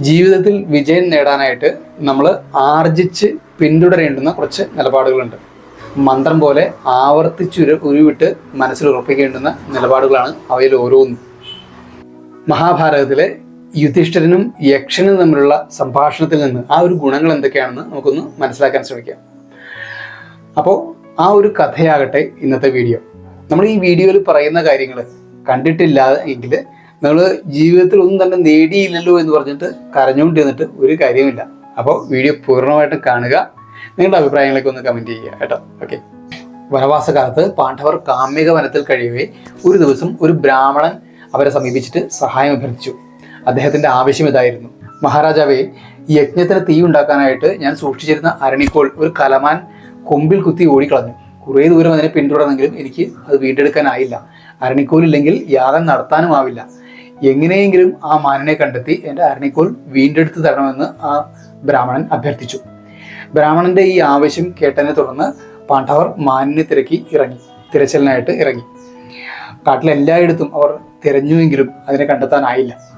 ജീവിതത്തിൽ വിജയം നേടാനായിട്ട് നമ്മൾ ആർജിച്ച് പിന്തുടരേണ്ടുന്ന കുറച്ച് നിലപാടുകളുണ്ട്. മന്ത്രം പോലെ ആവർത്തിച്ചുരു ഉരുവിട്ട് മനസ്സിൽ ഉറപ്പിക്കേണ്ടുന്ന നിലപാടുകളാണ് അവയിൽ ഓരോന്നും. മഹാഭാരതത്തിലെ യുധിഷ്ഠിരനും യക്ഷനും തമ്മിലുള്ള സംഭാഷണത്തിൽ നിന്ന് ആ ഒരു ഗുണങ്ങൾ എന്തൊക്കെയാണെന്ന് നമുക്കൊന്ന് മനസ്സിലാക്കാൻ ശ്രമിക്കാം. അപ്പോൾ ആ ഒരു കഥയാകട്ടെ ഇന്നത്തെ വീഡിയോ. നമ്മൾ ഈ വീഡിയോയിൽ പറയുന്ന കാര്യങ്ങൾ കണ്ടിട്ടില്ല എങ്കിൽ നമ്മൾ ജീവിതത്തിൽ ഒന്നും തന്നെ നേടിയില്ലല്ലോ എന്ന് പറഞ്ഞിട്ട് കരഞ്ഞുകൊണ്ട് കരഞ്ഞുകൊണ്ടിരുന്നിട്ട് ഒരു കാര്യമില്ല അപ്പോൾ വീഡിയോ പൂർണമായിട്ടും കാണുക. നിങ്ങളുടെ അഭിപ്രായങ്ങളൊക്കെ ഒന്ന് കമന്റ് ചെയ്യുക കേട്ടോ. ഓക്കെ വനവാസകാലത്ത് പാണ്ഡവർ കാമ്യക വനത്തിൽ കഴിയവേ ഒരു ദിവസം ഒരു ബ്രാഹ്മണൻ അവരെ സമീപിച്ചിട്ട് സഹായം അഭ്യർത്ഥിച്ചു. അദ്ദേഹത്തിന്റെ ആവശ്യം ഇതായിരുന്നു. മഹാരാജാവേ യജ്ഞത്തിന് തീ ഉണ്ടാക്കാനായിട്ട് ഞാൻ സൂക്ഷിച്ചിരുന്ന അരണിക്കോൾ ഒരു കലമാൻ കൊമ്പിൽ കുത്തി ഓടിക്കളഞ്ഞു. കുറേ ദൂരം അതിനെ പിന്തുടർന്നെങ്കിലും എനിക്ക് അത് വീണ്ടെടുക്കാനായില്ല. അരണിക്കോലില്ലെങ്കിൽ യാഗം നടത്താനും ആവില്ല എങ്ങനെയെങ്കിലും ആ മാനിനെ കണ്ടെത്തി എന്റെ അരണിക്കോൾ വീണ്ടെടുത്ത് തരണമെന്ന് ആ ബ്രാഹ്മണൻ അഭ്യർത്ഥിച്ചു. ബ്രാഹ്മണന്റെ ഈ ആവശ്യം കേട്ടതിനെ തുടർന്ന് പാണ്ഡവർ മാനിനെ തിരക്കി ഇറങ്ങി തിരച്ചിലിനായിട്ട് ഇറങ്ങി. കാട്ടിലെല്ലായിടത്തും അവർ തിരഞ്ഞുവെങ്കിലും അതിനെ കണ്ടെത്താനായില്ല.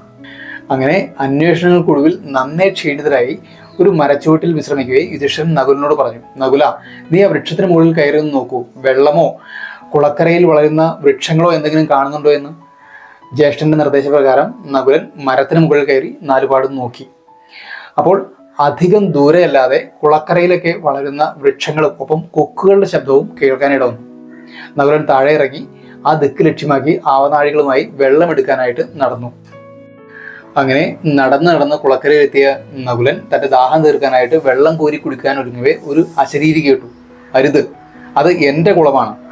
അങ്ങനെ അന്വേഷണങ്ങൾക്കൊടുവിൽ നന്നേ ക്ഷീണിതരായി ഒരു മരച്ചുവട്ടിൽ വിശ്രമിക്കുകയെ യുധിഷ്ഠിരൻ നകുലിനോട് പറഞ്ഞു നകുല നീ ആ വൃക്ഷത്തിന് മുകളിൽ കയറി നോക്കൂ. വെള്ളമോ കുളക്കരയിൽ വളരുന്ന വൃക്ഷങ്ങളോ എന്തെങ്കിലും കാണുന്നുണ്ടോ എന്ന്? ജ്യേഷ്ഠന്റെ നിർദ്ദേശപ്രകാരം നകുലൻ മരത്തിന് മുകളിൽ കയറി നാലുപാടും നോക്കി. അപ്പോൾ അധികം ദൂരെയല്ലാതെ കുളക്കരയിലൊക്കെ വളരുന്ന വൃക്ഷങ്ങളും ഒപ്പം കൊക്കുകളുടെ ശബ്ദവും കേൾക്കാനിട വന്നു നകുലൻ താഴെ ഇറങ്ങി ആ ദിക്ക് ലക്ഷ്യമാക്കി ആവനാഴികളുമായി വെള്ളമെടുക്കാനായിട്ട് നടന്നു. അങ്ങനെ നടന്ന് നടന്ന് കുളക്കരയിലെത്തിയ നകുലൻ തന്റെ ദാഹം തീർക്കാനായിട്ട് വെള്ളം കോരി കുടിക്കാൻ ഒരുങ്ങവേ ഒരു അശരീരി കേട്ടു അരുത് അത് എന്റെ കുളമാണ്.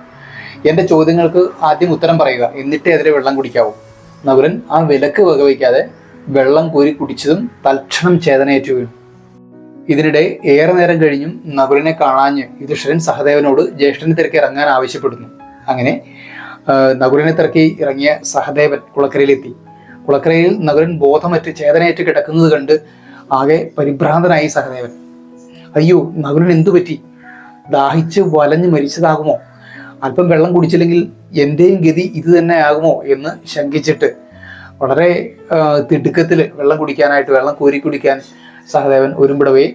എന്റെ ചോദ്യങ്ങൾക്ക് ആദ്യം ഉത്തരം പറയുക. എന്നിട്ടേ എതിരെ വെള്ളം കുടിക്കാവൂ. നകുലൻ ആ വിലക്ക് വകവയ്ക്കാതെ വെള്ളം കോരി കുടിച്ചതും തൽക്ഷണം ചേതനയേറ്റു വീണു. ഇതിനിടെ ഏറെ നേരം കഴിഞ്ഞും നകുലനെ കാണാഞ്ഞ് യുധിഷ്ഠിരൻ സഹദേവനോട് ജ്യേഷ്ഠനെ തിരക്കി ഇറങ്ങാൻ ആവശ്യപ്പെടുന്നു. അങ്ങനെ നകുലനെ തിരക്കി ഇറങ്ങിയ സഹദേവൻ കുളക്കരയിലെത്തി. കുളക്കരയിൽ നകുലൻ ബോധമറ്റ് ചേതനയേറ്റ് കിടക്കുന്നത് കണ്ട് ആകെ പരിഭ്രാന്തനായി സഹദേവൻ. അയ്യോ നകുലൻ എന്തു പറ്റി ദാഹിച്ച് വലഞ്ഞ് മരിച്ചതാകുമോ? അല്പം വെള്ളം കുടിച്ചില്ലെങ്കിൽ എന്റെയും ഗതി ഇത് തന്നെ ആകുമോ എന്ന് ശങ്കിച്ചിട്ട് വളരെ തിടുക്കത്തിൽ വെള്ളം കുടിക്കാനായിട്ട് വെള്ളം കോരി കുടിക്കാൻ സഹദേവൻ ഒരുമ്പിടവേ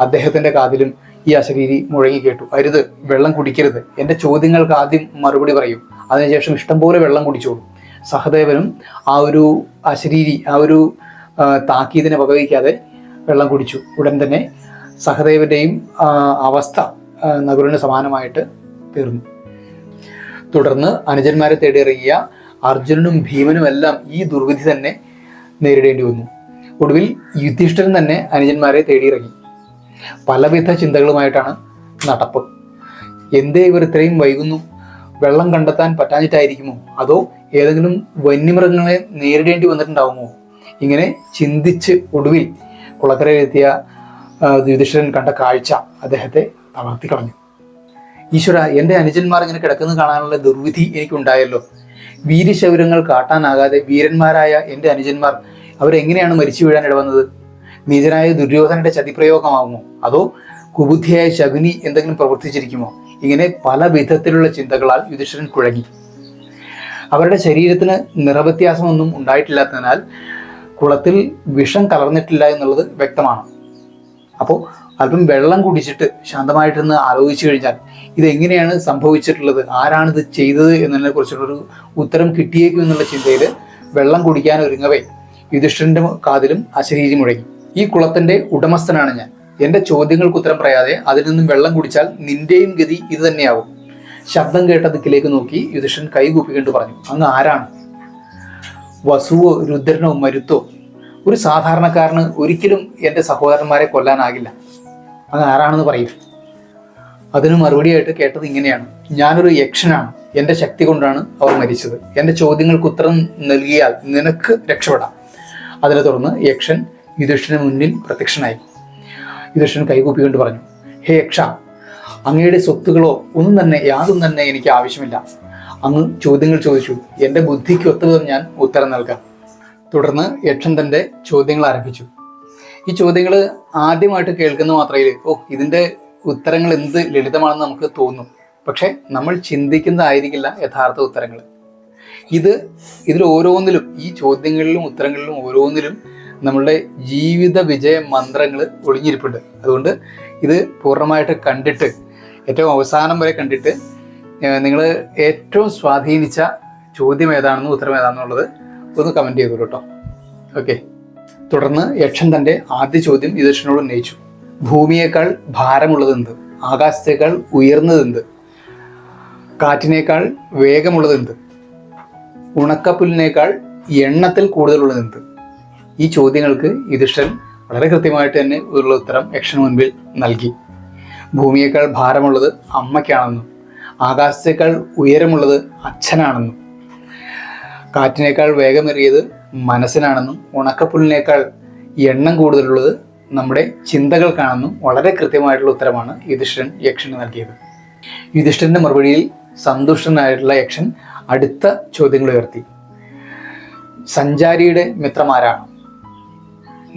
അദ്ദേഹത്തിന്റെ കാതിലും ഈ അശരീരി മുഴങ്ങി കേട്ടു. അരുത് വെള്ളം കുടിക്കരുത്. എന്റെ ചോദ്യങ്ങൾക്ക് ആദ്യം മറുപടി പറയും. അതിനുശേഷം ഇഷ്ടംപോലെ വെള്ളം കുടിച്ചോളൂ. സഹദേവനും ആ ഒരു അശരീരി ആ ഒരു താക്കീതിനെ വകവയ്ക്കാതെ വെള്ളം കുടിച്ചു. ഉടൻ തന്നെ സഹദേവന്റെയും അവസ്ഥ നഗുരന് സമാനമായിട്ട് തീർന്നു. തുടർന്ന് അനുജന്മാരെ തേടിയിറങ്ങിയ അർജുനനും ഭീമനും എല്ലാം ഈ ദുർവിധി തന്നെ നേരിടേണ്ടി വന്നു. ഒടുവിൽ യുധിഷ്ഠിരൻ തന്നെ അനുജന്മാരെ തേടിയിറങ്ങി. പലവിധ ചിന്തകളുമായിട്ടാണ് നടപ്പ്. എന്തേ ഇവർ ഇത്രയും വൈകുന്നു? വെള്ളം കണ്ടെത്താൻ പറ്റാഞ്ഞിട്ടായിരിക്കുമോ? അതോ ഏതെങ്കിലും വന്യമൃഗങ്ങളെ നേരിടേണ്ടി വന്നിട്ടുണ്ടാവുമോ? ഇങ്ങനെ ചിന്തിച്ച് ഒടുവിൽ കുളക്കരയിലെത്തിയ യുധിഷ്ഠിരൻ കണ്ട കാഴ്ച അദ്ദേഹത്തെ തളർത്തി കളഞ്ഞു. ഈശ്വര എന്റെ അനുജന്മാർ ഇങ്ങനെ കിടക്കുന്നത് കാണാനുള്ള ദുർവിധി എനിക്കുണ്ടായല്ലോ. വീരശൗര്യങ്ങൾ കാട്ടാനാകാതെ വീരന്മാരായ എന്റെ അനുജന്മാർ അവരെങ്ങനെയാണ് മരിച്ചു വീഴാൻ ഇടവന്നത്? നീചനായ ദുര്യോധനന്റെ ചതിപ്രയോഗമാകുമോ അതോ കുബുദ്ധിയായ ശകുനി എന്തെങ്കിലും പ്രവർത്തിച്ചിരിക്കുമോ? ഇങ്ങനെ പല വിധത്തിലുള്ള ചിന്തകളാൽ യുധിഷ്ഠിരൻ കുഴങ്ങി. അവരുടെ ശരീരത്തിന് നിറവ്യത്യാസമൊന്നും ഉണ്ടായിട്ടില്ലാത്തതിനാൽ കുളത്തിൽ വിഷം കലർന്നിട്ടില്ല എന്നുള്ളത് വ്യക്തമാണ്. അപ്പോൾ അല്പം വെള്ളം കുടിച്ചിട്ട് ശാന്തമായിട്ടൊന്ന് ആലോചിച്ചു കഴിഞ്ഞാൽ ഇതെങ്ങനെയാണ് സംഭവിച്ചിട്ടുള്ളത്? ആരാണ് ഇത് ചെയ്തത് എന്നതിനെ കുറിച്ചുള്ളൊരു ഉത്തരം കിട്ടിയേക്കും എന്നുള്ള ചിന്തയിൽ വെള്ളം കുടിക്കാൻ ഒരുങ്ങവേ. യുധിഷ്ഠിരന്റെ കാതിലും അശരീരി മുഴങ്ങി. ഈ കുളത്തിന്റെ ഉടമസ്ഥനാണ് ഞാൻ. എന്റെ ചോദ്യങ്ങൾക്ക് ഉത്തരം പറയാതെ അതിൽ നിന്നും വെള്ളം കുടിച്ചാൽ നിന്റെയും ഗതി ഇത് തന്നെയാവും. ശബ്ദം കേട്ട ദിക്കിലേക്ക് നോക്കി യുധിഷ്ഠൻ കൈകൂപ്പിക്കൊണ്ട് പറഞ്ഞു അങ്ങ് ആരാണ്? വസുവോ രുദ്രനോ മരുത്തോ? ഒരു സാധാരണക്കാരന് ഒരിക്കലും എന്റെ സഹോദരന്മാരെ കൊല്ലാനാകില്ല. അങ്ങ് ആരാണെന്ന് പറയും അതിന് മറുപടിയായിട്ട് കേട്ടത് ഇങ്ങനെയാണ്. ഞാനൊരു യക്ഷനാണ്. എന്റെ ശക്തി കൊണ്ടാണ് അവർ മരിച്ചത്. എന്റെ ചോദ്യങ്ങൾക്ക് ഉത്തരം നൽകിയാൽ നിനക്ക് രക്ഷപ്പെടാം. അതിനെ തുടർന്ന് യക്ഷൻ യുധിഷ്ഠിന് മുന്നിൽ പ്രത്യക്ഷനായി. യുധിഷ്ഠൻ കൈകൂപ്പിക്കൊണ്ട് പറഞ്ഞു ഹേ യക്ഷ അങ്ങയുടെ സ്വത്തുകളോ ഒന്നും തന്നെ യാതൊന്നും തന്നെ എനിക്ക് ആവശ്യമില്ല. അങ്ങ് ചോദ്യങ്ങൾ ചോദിച്ചു. എന്റെ ബുദ്ധിക്ക് ഒത്തുവിധം ഞാൻ ഉത്തരം നൽകാം. തുടർന്ന് യക്ഷൻ തന്റെ ചോദ്യങ്ങൾ ആരംഭിച്ചു. ഈ ചോദ്യങ്ങൾ ആദ്യമായിട്ട് കേൾക്കുന്ന മാത്രയിൽ ഓ ഇതിന്റെ ഉത്തരങ്ങൾ എന്ത് ലളിതമാണെന്ന് നമുക്ക് തോന്നും. പക്ഷേ നമ്മൾ ചിന്തിക്കുന്നതായിരിക്കില്ല യഥാർത്ഥ ഉത്തരങ്ങൾ ഇത് ഇതിൽ ഓരോന്നിലും ഈ ചോദ്യങ്ങളിലും ഉത്തരങ്ങളിലും ഓരോന്നിലും നമ്മളുടെ ജീവിത വിജയ മന്ത്രങ്ങൾ ഒളിഞ്ഞിരിപ്പുണ്ട്. അതുകൊണ്ട് ഇത് പൂർണമായിട്ട് കണ്ടിട്ട് ഏറ്റവും അവസാനം വരെ കണ്ടിട്ട് നിങ്ങൾ ഏറ്റവും സ്വാധീനിച്ച ചോദ്യം ഏതാണെന്നും ഉത്തരം ഏതാണെന്നുള്ളത് ഒന്ന് കമന്റ് ചെയ്തോളൂ കേട്ടോ. ഓക്കെ. തുടർന്ന് യക്ഷൻ തന്റെ ആദ്യ ചോദ്യം യുധിഷ്ഠനോട് ഉന്നയിച്ചു. ഭൂമിയേക്കാൾ ഭാരമുള്ളതെന്ത്? ആകാശത്തേക്കാൾ ഉയർന്നതെന്ത്? കാറ്റിനേക്കാൾ വേഗമുള്ളതെന്ത്? ഉണക്കപ്പുല്ലിനേക്കാൾ എണ്ണത്തിൽ കൂടുതലുള്ളതെന്ത്? ഈ ചോദ്യങ്ങൾക്ക് യുധിഷ്ഠൻ വളരെ കൃത്യമായിട്ട് തന്നെ ഉള്ള ഉത്തരം യക്ഷന് മുൻപിൽ നൽകി. ഭൂമിയേക്കാൾ ഭാരമുള്ളത് അമ്മയ്ക്കാണെന്നും ആകാശത്തേക്കാൾ ഉയരമുള്ളത് അച്ഛനാണെന്നും കാറ്റിനേക്കാൾ വേഗമേറിയത് മനസ്സിനാണെന്നും ഉണക്കപ്പുല്ലിനേക്കാൾ എണ്ണം കൂടുതലുള്ളത് നമ്മുടെ ചിന്തകൾക്കാണെന്നും വളരെ കൃത്യമായിട്ടുള്ള ഉത്തരമാണ് യുധിഷ്ഠിരൻ യക്ഷന് നൽകിയത്. യുധിഷ്ഠിരന്റെ മറുപടിയിൽ സന്തുഷ്ടനായിട്ടുള്ള യക്ഷൻ അടുത്ത ചോദ്യങ്ങൾ ഉയർത്തി. സഞ്ചാരിയുടെ മിത്രമാരാണ്.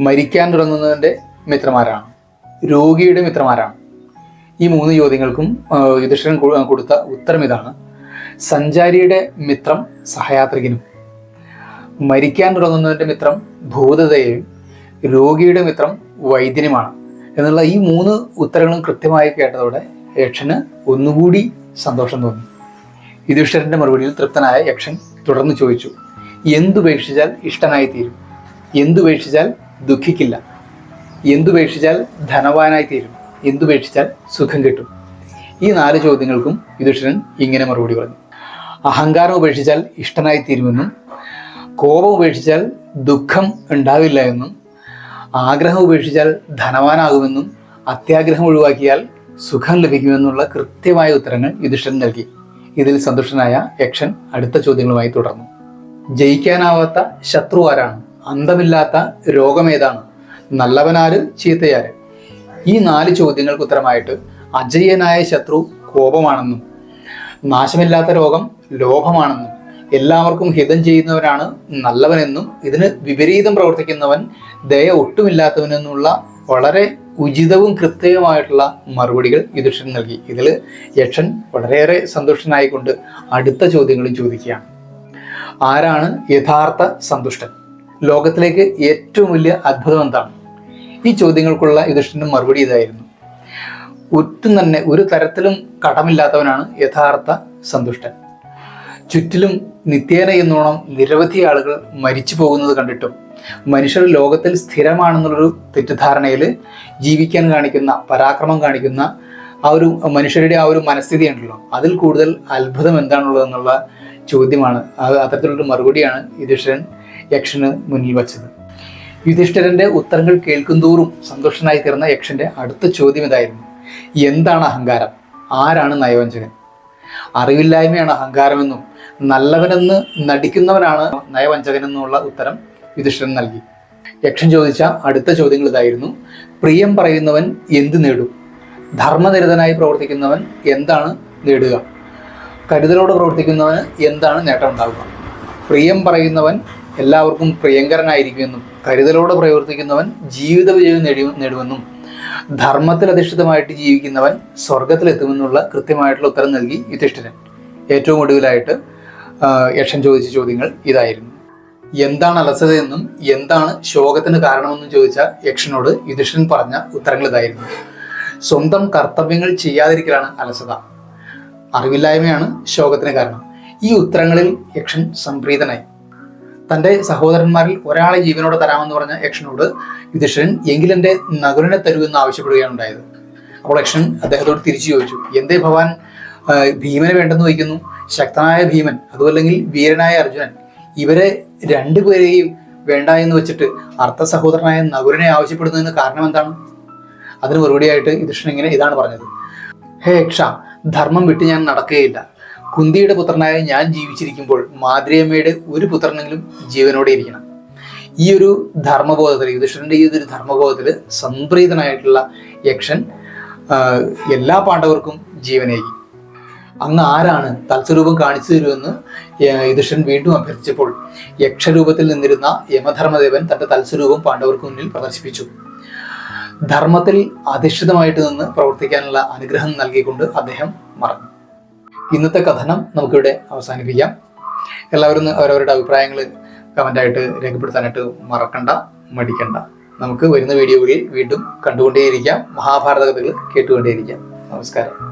മരിക്കാൻ തുടങ്ങുന്നതിന്റെ മിത്രമാരാണ്. രോഗിയുടെ മിത്രമാരാണ്. ഈ മൂന്ന് ചോദ്യങ്ങൾക്കും യുധിഷ്ഠിരൻ കൊടുത്ത ഉത്തരം ഇതാണ്. സഞ്ചാരിയുടെ മിത്രം സഹയാത്രികനും. മരിക്കാൻ തുടങ്ങുന്നതിന്റെ മിത്രം ഭൂതതയും രോഗിയുടെ മിത്രം വൈദ്യനുമാണ്. എന്നുള്ള ഈ മൂന്ന് ഉത്തരങ്ങളും കൃത്യമായി കേട്ടതോടെ യക്ഷന് ഒന്നുകൂടി സന്തോഷം തോന്നി. യുധിഷ്ഠരന്റെ മറുപടിയിൽ തൃപ്തനായ യക്ഷൻ തുടർന്ന് ചോദിച്ചു എന്തുപേക്ഷിച്ചാൽ ഇഷ്ടനായി തീരും എന്തുപേക്ഷിച്ചാൽ ദുഃഖിക്കില്ല? എന്തുപേക്ഷിച്ചാൽ ധനവാനായി തീരും എന്തുപേക്ഷിച്ചാൽ സുഖം കിട്ടും? ഈ നാല് ചോദ്യങ്ങൾക്കും യുധിഷ്ഠിരൻ ഇങ്ങനെ മറുപടി പറഞ്ഞു അഹങ്കാരം ഉപേക്ഷിച്ചാൽ ഇഷ്ടനായി തീരുമെന്നും കോപം ഉപേക്ഷിച്ചാൽ ദുഃഖം ഉണ്ടാവില്ല എന്നും ആഗ്രഹം ഉപേക്ഷിച്ചാൽ ധനവാനാകുമെന്നും അത്യാഗ്രഹം ഒഴിവാക്കിയാൽ സുഖം ലഭിക്കുമെന്നുള്ള കൃത്യമായ ഉത്തരങ്ങൾ യുധിഷ്ഠൻ നൽകി. ഇതിൽ സന്തുഷ്ടനായ യക്ഷൻ അടുത്ത ചോദ്യങ്ങളുമായി തുടർന്നു. ജയിക്കാനാവാത്ത ശത്രു ആരാണ് അന്തമില്ലാത്ത രോഗമേതാണ്. നല്ലവനാര് ചീത്തയാര്? ഈ നാല് ചോദ്യങ്ങൾക്ക് ഉത്തരമായിട്ട് അജയ്യനായ ശത്രു കോപമാണെന്നും നാശമില്ലാത്ത രോഗം ലോഭമാണെന്നും എല്ലാവർക്കും ഹിതം ചെയ്യുന്നവനാണ് നല്ലവനെന്നും ഇതിന് വിപരീതം പ്രവർത്തിക്കുന്നവൻ ദയ ഒട്ടുമില്ലാത്തവനെന്നുള്ള വളരെ ഉചിതവും കൃത്യവുമായിട്ടുള്ള മറുപടികൾ യുധിഷ്ഠൻ നൽകി. ഇതിൽ യക്ഷൻ വളരെയേറെ സന്തുഷ്ടനായിക്കൊണ്ട് അടുത്ത ചോദ്യങ്ങളും ചോദിക്കുകയാണ്. ആരാണ് യഥാർത്ഥ സന്തുഷ്ടൻ? ലോകത്തിലേക്ക് ഏറ്റവും വലിയ അത്ഭുതം എന്താണ്? ഈ ചോദ്യങ്ങൾക്കുള്ള യുധിഷ്ഠന്റെ മറുപടി ഇതായിരുന്നു. ഒട്ടും തന്നെ ഒരു തരത്തിലും കടമില്ലാത്തവനാണ് യഥാർത്ഥ സന്തുഷ്ടൻ. ചുറ്റിലും നിത്യേന എന്നോണം നിരവധി ആളുകൾ മരിച്ചു പോകുന്നത് കണ്ടിട്ടും മനുഷ്യർ ലോകത്തിൽ സ്ഥിരമാണെന്നുള്ളൊരു തെറ്റിദ്ധാരണയിൽ ജീവിക്കാൻ കാണിക്കുന്ന പരാക്രമം കാണിക്കുന്ന ആ ഒരു മനുഷ്യരുടെ ആ ഒരു മനസ്ഥിതി ഉണ്ടല്ലോ. അതിൽ കൂടുതൽ അത്ഭുതം എന്താണുള്ളതെന്നുള്ള ചോദ്യമാണ്. അത് അത്തരത്തിലുള്ളൊരു മറുപടിയാണ് യുധിഷ്ഠിരൻ യക്ഷന് മുന്നിൽ വച്ചത്. യുധിഷ്ഠിരന്റെ ഉത്തരങ്ങൾ കേൾക്കുന്തോറും സന്തുഷ്ടനായി തീർന്ന യക്ഷന്റെ അടുത്ത ചോദ്യം ഇതായിരുന്നു. എന്താണ് അഹങ്കാരം? ആരാണ് നയവഞ്ചകൻ? അറിവില്ലായ്മയാണ് അഹങ്കാരമെന്നും നല്ലവനെന്ന് നടിക്കുന്നവനാണ് നയവഞ്ചകൻ എന്നുള്ള ഉത്തരം യുധിഷ്ഠിരൻ നൽകി. യക്ഷൻ ചോദിച്ച അടുത്ത ചോദ്യങ്ങൾ ഇതായിരുന്നു. പ്രിയം പറയുന്നവൻ എന്ത് നേടും? ധർമ്മനിരതനായി പ്രവർത്തിക്കുന്നവൻ എന്താണ് നേടുക? കരുതലോട് പ്രവർത്തിക്കുന്നവന് എന്താണ് നേട്ടം ഉണ്ടാവുക? പ്രിയം പറയുന്നവൻ എല്ലാവർക്കും പ്രിയങ്കരനായിരിക്കുമെന്നും കരുതലോടെ പ്രവർത്തിക്കുന്നവൻ ജീവിത വിജയം നേടി നേടുമെന്നും ധർമ്മത്തിൽ അധിഷ്ഠിതമായിട്ട് ജീവിക്കുന്നവൻ സ്വർഗത്തിലെത്തുമെന്നുള്ള കൃത്യമായിട്ടുള്ള ഉത്തരം നൽകി യുധിഷ്ഠിരൻ. ഏറ്റവും ഒടുവിലായിട്ട് യക്ഷൻ ചോദിച്ച ചോദ്യങ്ങൾ ഇതായിരുന്നു. എന്താണ് അലസതയെന്നും എന്താണ് ശോകത്തിന് കാരണമെന്നും ചോദിച്ച യക്ഷനോട് യുധിഷ്ഠിരൻ പറഞ്ഞ ഉത്തരങ്ങൾ ഇതായിരുന്നു. സ്വന്തം കർത്തവ്യങ്ങൾ ചെയ്യാതിരിക്കലാണ് അലസത. അറിവില്ലായ്മയാണ് ശോകത്തിന് കാരണം. ഈ ഉത്തരങ്ങളിൽ യക്ഷൻ സംപ്രീതനായി. തന്റെ സഹോദരന്മാരിൽ ഒരാളെ ജീവനോടെ തരാമെന്ന് പറഞ്ഞ യക്ഷനോട് യുധിഷ്ഠിരൻ എങ്കിലെന്റെ നകുലനെ തരൂ എന്ന് ആവശ്യപ്പെടുകയാണ് ഉണ്ടായത്. അപ്പോൾ യക്ഷൻ അദ്ദേഹത്തോട് തിരിച്ചു ചോദിച്ചു എന്തേ ഭവാൻ ഭീമനെ വേണ്ടെന്ന് വയ്ക്കുന്നു ശക്തനായ ഭീമൻ അതുമല്ലെങ്കിൽ വീരനായ അർജുനൻ ഇവരെ രണ്ടുപേരെയും വേണ്ട എന്ന് വെച്ചിട്ട് അർത്ഥ സഹോദരനായ നകുരനെ ആവശ്യപ്പെടുന്നതിന് കാരണം എന്താണ്? അതിന് മറുപടിയായിട്ട് യുധിഷ്ഠിരൻ ഇങ്ങനെ ഇതാണ് പറഞ്ഞത്. ഹേ യക്ഷ ധർമ്മം വിട്ട് ഞാൻ നടക്കുകയില്ല. കുന്തിയുടെ പുത്രനായ ഞാൻ ജീവിച്ചിരിക്കുമ്പോൾ മാതൃയമ്മയുടെ ഒരു പുത്രനെങ്കിലും ജീവനോടെ ഇരിക്കണം. ഈ ഒരു ധർമ്മബോധത്തിൽ യുധിഷ്ഠിരന്റെ ഈ ഒരു ധർമ്മബോധത്തിൽ സംപ്രീതനായിട്ടുള്ള യക്ഷൻ എല്ലാ പാണ്ഡവർക്കും ജീവനേകി. അങ്ങ് ആരാണ് തത്സ്വരൂപം കാണിച്ചു തരുമെന്ന് യുധിഷ്ഠൻ വീണ്ടും അഭ്യർത്ഥിച്ചപ്പോൾ യക്ഷരൂപത്തിൽ നിന്നിരുന്ന യമധർമ്മദേവൻ തന്റെ തത്സ്വരൂപം പാണ്ഡവർക്ക് മുന്നിൽ പ്രദർശിപ്പിച്ചു. ധർമ്മത്തിൽ അധിഷ്ഠിതമായിട്ട് നിന്ന് പ്രവർത്തിക്കാനുള്ള അനുഗ്രഹം നൽകിക്കൊണ്ട് അദ്ദേഹം മറന്നു. ഇന്നത്തെ കഥനം നമുക്കിവിടെ അവസാനിപ്പിക്കാം. എല്ലാവരും അവരവരുടെ അഭിപ്രായങ്ങൾ കമന്റായിട്ട് രേഖപ്പെടുത്താനായിട്ട് മറക്കണ്ട മടിക്കണ്ട. നമുക്ക് വരുന്ന വീഡിയോകളിൽ വീണ്ടും കണ്ടുകൊണ്ടേയിരിക്കാം. മഹാഭാരത കഥകൾ കേട്ടുകൊണ്ടേയിരിക്കാം. നമസ്കാരം.